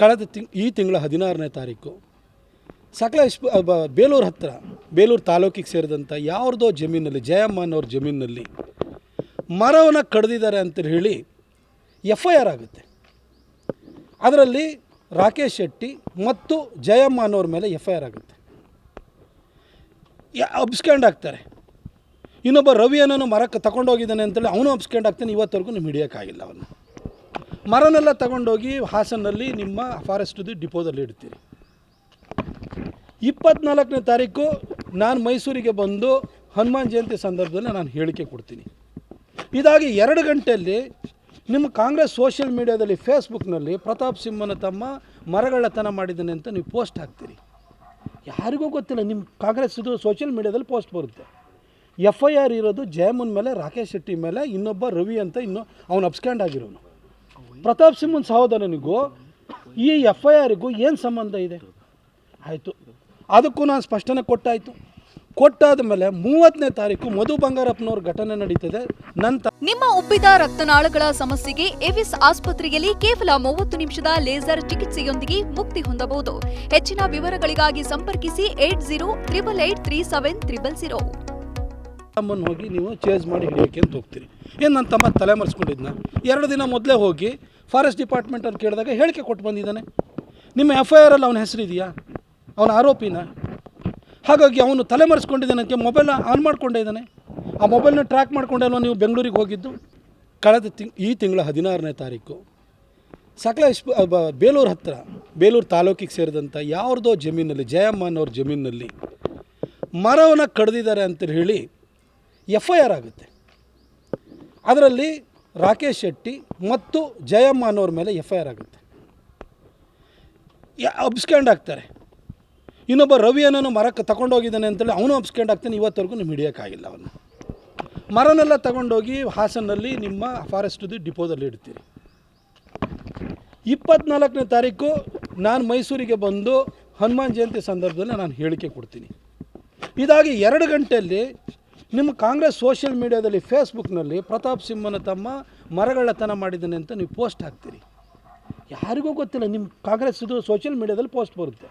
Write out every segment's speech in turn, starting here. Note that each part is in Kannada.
ಕಳೆದ ತಿಂಗ್ ಈ ತಿಂಗಳ ಹದಿನಾರನೇ ತಾರೀಕು. ಸಕಲೇಶ್ ಬೇಲೂರು ಹತ್ತಿರ ಬೇಲೂರು ತಾಲೂಕಿಗೆ ಸೇರಿದಂಥ ಯಾವ್ದೋ ಜಮೀನಲ್ಲಿ ಜಯಮ್ಮ ಅವ್ರ ಜಮೀನಿನಲ್ಲಿ ಮರವನ್ನು ಕಡ್ದಿದ್ದಾರೆ ಅಂತ ಹೇಳಿ ಎಫ್ ಐ ಆರ್ ಆಗುತ್ತೆ. ಅದರಲ್ಲಿ ರಾಕೇಶ್ ಶೆಟ್ಟಿ ಮತ್ತು ಜಯಮ್ಮ ಅನ್ನೋರ ಮೇಲೆ ಎಫ್ ಐ ಆರ್ ಆಗುತ್ತೆ ಅಬ್ಸ್ಕ್ಯಾಂಡ್ ಆಗ್ತಾರೆ. ಇನ್ನೊಬ್ಬ ರವಿ ಅನ್ನೋನು ಮರಕ್ಕೆ ತಗೊಂಡೋಗಿದ್ದಾನೆ ಅಂತೇಳಿ ಅವನು ಅಬ್ಸ್ಕ್ಯಾಂಡ್ ಆಗ್ತಾನೆ, ಇವತ್ತವರೆಗೂ ನೀವು ಹಿಡಿಯೋಕ್ಕಾಗಿಲ್ಲ ಅವನು. ಮರನೆಲ್ಲ ತಗೊಂಡೋಗಿ ಹಾಸನಲ್ಲಿ ನಿಮ್ಮ ಫಾರೆಸ್ಟ್ದು ಡಿಪೋದಲ್ಲಿ ಇಡ್ತೀರಿ. ಇಪ್ಪತ್ನಾಲ್ಕನೇ ತಾರೀಕು ನಾನು ಮೈಸೂರಿಗೆ ಬಂದು ಹನುಮಾನ್ ಜಯಂತಿ ಸಂದರ್ಭದಲ್ಲಿ ನಾನು ಹೇಳಿಕೆ ಕೊಡ್ತೀನಿ. ಇದಾಗಿ ಎರಡು ಗಂಟೆಯಲ್ಲಿ ನಿಮ್ಮ ಕಾಂಗ್ರೆಸ್ ಸೋಷಿಯಲ್ ಮೀಡಿಯಾದಲ್ಲಿ ಫೇಸ್ಬುಕ್ನಲ್ಲಿ ಪ್ರತಾಪ್ ಸಿಂಹನ ತಮ್ಮ ಮರಗಳತನ ಮಾಡಿದ್ದಾನೆ ಅಂತ ನೀವು ಪೋಸ್ಟ್ ಹಾಕ್ತೀರಿ. ಯಾರಿಗೂ ಗೊತ್ತಿಲ್ಲ ನಿಮ್ಮ ಕಾಂಗ್ರೆಸ್ ಇದು ಸೋಷಿಯಲ್ ಮೀಡಿಯಾದಲ್ಲಿ ಪೋಸ್ಟ್ ಬರುತ್ತೆ. ಎಫ್ ಐ ಆರ್ ಇರೋದು ಜಯಮುನ್ ಮೇಲೆ, ರಾಕೇಶ್ ಶೆಟ್ಟಿ ಮೇಲೆ, ಇನ್ನೊಬ್ಬ ರವಿ ಅಂತ ಇನ್ನೂ ಅವನು ಅಬ್ಸ್ಕ್ಯಾಂಡ್ ಆಗಿರೋನು. ಪ್ರತಾಪ್ ಸಿಂಹನ್ ಸಹೋದರನಿಗೂ ಈ ಎಫ್ ಐ ಆರ್ಗೂ ಏನು ಸಂಬಂಧ ಇದೆ? ಆಯಿತು. ಅದಕ್ಕೂ ನಾನು ಸ್ಪಷ್ಟನೆ ಕೊಟ್ಟಾಯಿತು. ಕೊಟ್ಟಾದ ಮೇಲೆ ಮೂವತ್ತನೇ ತಾರೀಕು ಮಧು ಬಂಗಾರಪ್ಪನವ್ರ ಘಟನೆ ನಡೀತದೆ. ನಂತರ ನಿಮ್ಮ ಉಬ್ಬಿದ ರಕ್ತನಾಳಗಳ ಸಮಸ್ಯೆಗೆ ಎವಿಸ್ ಆಸ್ಪತ್ರೆಯಲ್ಲಿ ಕೇವಲ ಮೂವತ್ತು ನಿಮಿಷದ ಲೇಸರ್ ಚಿಕಿತ್ಸೆಯೊಂದಿಗೆ ಮುಕ್ತಿ ಹೊಂದಬಹುದು. ಹೆಚ್ಚಿನ ವಿವರಗಳಿಗಾಗಿ ಸಂಪರ್ಕಿಸಿ eight zero triple eight three seven triple zero. ತಮ್ಮನ್ನು ಹೋಗಿ ನೀವು ಚೇಂಜ್ ಮಾಡಿ ಹಿಡಿಯೋಕ್ಕೆ ಅಂತ ಹೋಗ್ತೀರಿ. ಏನು ನನ್ನ ತಮ್ಮ ತಲೆ ಮರೆಸ್ಕೊಂಡಿದ್ನ? ಎರಡು ದಿನ ಮೊದಲೇ ಹೋಗಿ ಫಾರೆಸ್ಟ್ ಡಿಪಾರ್ಟ್ಮೆಂಟ್ ಅವ್ರು ಕೇಳಿದಾಗ ಹೇಳಿಕೆ ಕೊಟ್ಟು ಬಂದಿದ್ದಾನೆ. ನಿಮ್ಮ ಎಫ್ ಐ ಆರಲ್ಲಿ ಅವನ ಹೆಸರಿದೆಯಾ? ಅವನ ಆರೋಪಿನ? ಹಾಗಾಗಿ ಅವನು ತಲೆ ಮರೆಸ್ಕೊಂಡಿದ್ದಾನಂತೆ ಮೊಬೈಲ್ನ ಆನ್ ಮಾಡ್ಕೊಂಡೇ ಇದ್ದಾನೆ. ಆ ಮೊಬೈಲ್ನ ಟ್ರ್ಯಾಕ್ ಮಾಡ್ಕೊಂಡಲ್ವ ನೀವು ಬೆಂಗಳೂರಿಗೆ ಹೋಗಿದ್ದು? ಕಳೆದ ತಿಂಗ್, ಈ ತಿಂಗಳ ಹದಿನಾರನೇ ತಾರೀಕು. ಸಕಲ ಬೇಲೂರು ಹತ್ತಿರ ಬೇಲೂರು ತಾಲೂಕಿಗೆ ಸೇರಿದಂಥ ಯಾವ್ದೋ ಜಮೀನಲ್ಲಿ ಜಯಮ್ಮ ಅನ್ನೋರ ಜಮೀನಿನಲ್ಲಿ ಮರವನ್ನು ಕಡ್ದಿದ್ದಾರೆ ಅಂತ ಹೇಳಿ ಎಫ್ ಐ ಆರ್ ಆಗುತ್ತೆ. ಅದರಲ್ಲಿ ರಾಕೇಶ್ ಶೆಟ್ಟಿ ಮತ್ತು ಜಯಮ್ಮ ಅನ್ನೋರ ಮೇಲೆ ಎಫ್ ಐ ಆರ್ ಆಗುತ್ತೆ ಅಬ್ಸ್ಕ್ಯಾಂಡ್ ಆಗ್ತಾರೆ. ಇನ್ನೊಬ್ಬ ರವಿ ಅನ್ನೋ ಮರಕ್ಕೆ ತಗೊಂಡೋಗಿದ್ದಾನೆ ಅಂತೇಳಿ ಅವನು ಅಬ್ಸ್ಕ್ಯಾಂಡ್ ಆಗ್ತಾನೆ, ಇವತ್ತವರೆಗೂ ನಿಮ್ಮ ಹಿಡಿಯೋಕ್ಕಾಗಿಲ್ಲ ಅವನು. ಮರನೆಲ್ಲ ತಗೊಂಡೋಗಿ ಹಾಸನಲ್ಲಿ ನಿಮ್ಮ ಫಾರೆಸ್ಟ್ದು ಡಿಪೋದಲ್ಲಿ ಇಡ್ತೀರಿ. ಇಪ್ಪತ್ನಾಲ್ಕನೇ ತಾರೀಕು ನಾನು ಮೈಸೂರಿಗೆ ಬಂದು ಹನುಮಾನ್ ಜಯಂತಿ ಸಂದರ್ಭದಲ್ಲಿ ನಾನು ಹೇಳಿಕೆ ಕೊಡ್ತೀನಿ. ಇದಾಗಿ ಎರಡು ಗಂಟೆಯಲ್ಲಿ ನಿಮ್ಮ ಕಾಂಗ್ರೆಸ್ ಸೋಷಿಯಲ್ ಮೀಡಿಯಾದಲ್ಲಿ ಫೇಸ್ಬುಕ್ನಲ್ಲಿ ಪ್ರತಾಪ್ ಸಿಂಹನ ತಮ್ಮ ಮರಗಳತನ ಮಾಡಿದ್ದಾನೆ ಅಂತ ನೀವು ಪೋಸ್ಟ್ ಹಾಕ್ತೀರಿ. ಯಾರಿಗೂ ಗೊತ್ತಿಲ್ಲ, ನಿಮ್ಮ ಕಾಂಗ್ರೆಸ್ ಇದು ಸೋಷಿಯಲ್ ಮೀಡಿಯಾದಲ್ಲಿ ಪೋಸ್ಟ್ ಬರುತ್ತೆ.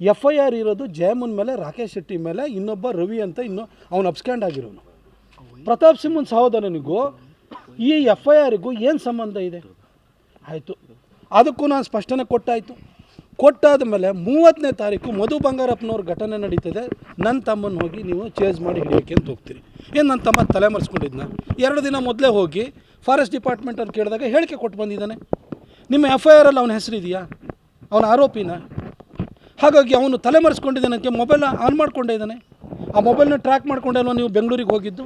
ಎಫ್ ಐ ಆರ್ ಇರೋದು ಜಯಮುನ್ ಮೇಲೆ, ರಾಕೇಶ್ ಶೆಟ್ಟಿ ಮೇಲೆ, ಇನ್ನೊಬ್ಬ ರವಿ ಅಂತ ಇನ್ನು, ಅವನು ಅಬ್ಸ್ಕ್ಯಾಂಡ್ ಆಗಿರೋನು. ಪ್ರತಾಪ್ ಸಿಂಹನ್ ಸಹೋದರನಿಗೂ ಈ ಎಫ್ ಐ ಆರ್ಗೂ ಏನು ಸಂಬಂಧ ಇದೆ? ಆಯಿತು. ಅದಕ್ಕೂ ನಾನು ಸ್ಪಷ್ಟನೆ ಕೊಟ್ಟಾಯಿತು. ಕೊಟ್ಟಾದ ಮೇಲೆ ಮೂವತ್ತನೇ ತಾರೀಕು ಮಧು ಬಂಗಾರಪ್ಪನವ್ರ ಘಟನೆ ನಡೀತದೆ. ನನ್ನ ತಮ್ಮನ್ನು ಹೋಗಿ ನೀವು ಚೇಂಜ್ ಮಾಡಿ ಹಿಡಿಯೋಕೆ ಅಂತ ಹೋಗ್ತೀರಿ. ಏನು ನನ್ನ ತಮ್ಮ ತಲೆ ಮರೆಸ್ಕೊಂಡಿದ್ನ? ಎರಡು ದಿನ ಮೊದಲೇ ಹೋಗಿ ಫಾರೆಸ್ಟ್ ಡಿಪಾರ್ಟ್ಮೆಂಟ್ ಅವ್ರು ಕೇಳಿದಾಗ ಹೇಳಿಕೆ ಕೊಟ್ಟು ಬಂದಿದ್ದಾನೆ. ನಿಮ್ಮ ಎಫ್ ಐ ಆರಲ್ಲಿ ಅವನ ಹೆಸರಿದೆಯಾ? ಅವನ ಆರೋಪಿನ? ಹಾಗಾಗಿ ಅವನು ತಲೆ ಮರೆಸ್ಕೊಂಡಿದ್ದಾನಕ್ಕೆ ಮೊಬೈಲ್ನ ಆನ್ ಮಾಡ್ಕೊಂಡೇ ಇದ್ದಾನೆ. ಆ ಮೊಬೈಲ್ನ ಟ್ರ್ಯಾಕ್ ಮಾಡ್ಕೊಂಡಲ್ವ ನೀವು ಬೆಂಗಳೂರಿಗೆ ಹೋಗಿದ್ದು?